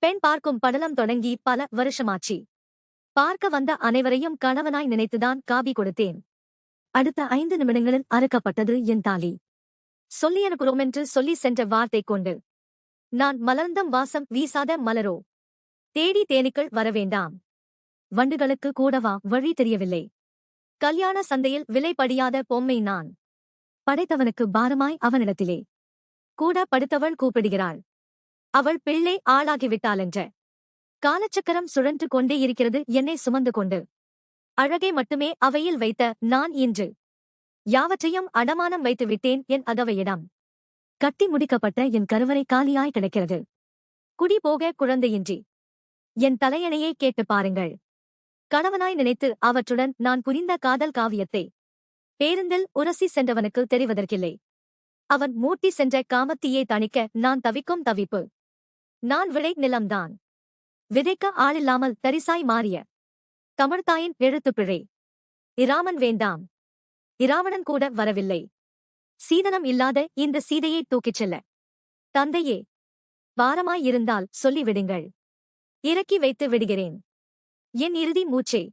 பெண் பார்க்கும் படலம் தொடங்கி பல வருஷமாச்சு. பார்க்க வந்த அனைவரையும் கணவனாய் நினைத்துதான் காபி கொடுத்தேன். அடுத்த ஐந்து நிமிடங்களில் அறுக்கப்பட்டது என் தாலி. சொல்லி அனுப்புகிறோம் என்று சொல்லி சென்ற வார்த்தை கொண்டு. நான் மலர்ந்தம் வாசம் வீசாத மலரோ? தேடி தேனீக்கள் வரவேண்டாம் வண்டுகளுக்கு கூடவா வழி தெரியவில்லை. கல்யாண சந்தையில் விலை படியாத பொம்மை நான். படைத்தவனுக்கு பாரமாய் அவனிடத்திலே. கூட படுத்தவள் கூப்பிடுகிறாள். அவள் பிள்ளை ஆளாகிவிட்டாளென்ற. காலச்சக்கரம் சுழன்று கொண்டே இருக்கிறது என்னை சுமந்து கொண்டு. அழகை மட்டுமே அவையில் வைத்த நான் இன்று. யாவற்றையும் அடமானம் வைத்து விட்டேன் என் அகவையிடம். கட்டி முடிக்கப்பட்ட என் கருவறை காலியாய் கிடக்கிறது. குடி போக குழந்தையின்றி. என் தலையணையை கேட்டு பாருங்கள். கணவனாய் நினைத்து அவற்றுடன் நான் புரிந்த காதல் காவியத்தை. பேருந்தில் உரசி சென்றவனுக்கு தெரிவதற்கில்லை. அவன் மூட்டி சென்ற காமத்தியை தணிக்க நான் தவிக்கும் தவிப்பு. நான் விளை நிலம்தான். விதைக்க ஆளில்லாமல் தரிசாய் மாறிய. தமிழ்தாயின் எழுத்து பிழை. இராமன் வேண்டாம். இராவணன் கூட வரவில்லை. சீதனம் இல்லாத இந்த சீதையை தூக்கிச் செல்ல. தந்தையே பாரமாயிருந்தால் சொல்லிவிடுங்கள். இறக்கி வைத்து விடுகிறேன். என் இறுதி மூச்சே.